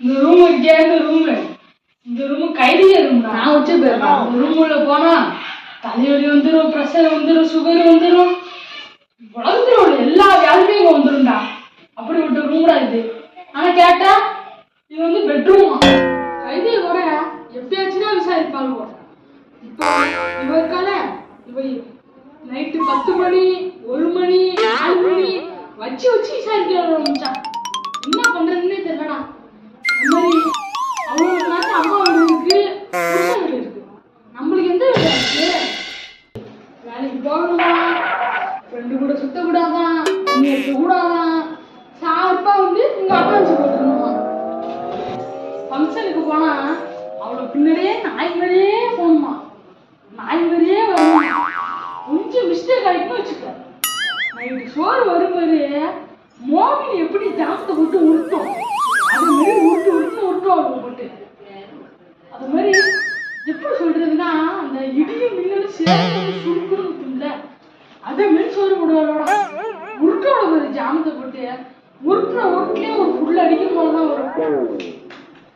இந்த ரூம் இருக்கே இந்த ரூம் இந்த ரூம் கைதிய ரூம் நான் வச்சு போயிருக்கேன் இந்த ரூம் உள்ள போனா தலைவலி வந்துரும் ப்ரெஷர் வந்துரும் சுகர் வந்துரும். வளர்ந்துரும் எல்லா வியாதியுமே இங்க வந்துரும்டா. அப்படிப்பட்ட ரூம்டா இது. ஆனா கேட்டா இது வந்து பெட்ரூமா கைதிய கூட எப்பயாச்சும் விசாரிப்பாங்க இப்போ இவ இருக்கானே இவ நைட்டு பத்து மணி ஒரு மணி நாலு மணி வச்சு வச்சு விசாரிக்க ஆரம்பிச்சான் என்ன பண்றதுன்னே கூட சுத்தக்கூடாதான் இங்க இருக்க கூடாதான் சார்பா வந்து இங்க அட்வான்ஸ் ஃபங்க்ஷனுக்கு போனா அவளை பின்னாடியே நாய் மாதிரியே போகணுமா நாய் மாதிரியே வரணுமா? கொஞ்சம் மிஸ்டேக் ஆகிட்டு வச்சுக்க. நைட்டு சோறு வரும்போது மோகினி எப்படி ஜாமத்தை போட்டு உருட்டும்? அது மாதிரி உருட்டு உருட்டு உருட்டும் அவங்க போட்டு அது மாதிரி எப்படி சொல்றதுன்னா அந்த இடியும் மின்னலும் சேர்ந்து சுருக்குன்னு அதே மாதிரி சோறு போடுவாரோட. உருட்டோட ஒரு ஜாமத்தை போட்டு உருட்டுற உருட்டுலயே ஒரு புல் அடிக்கும் போதுதான் வரும்.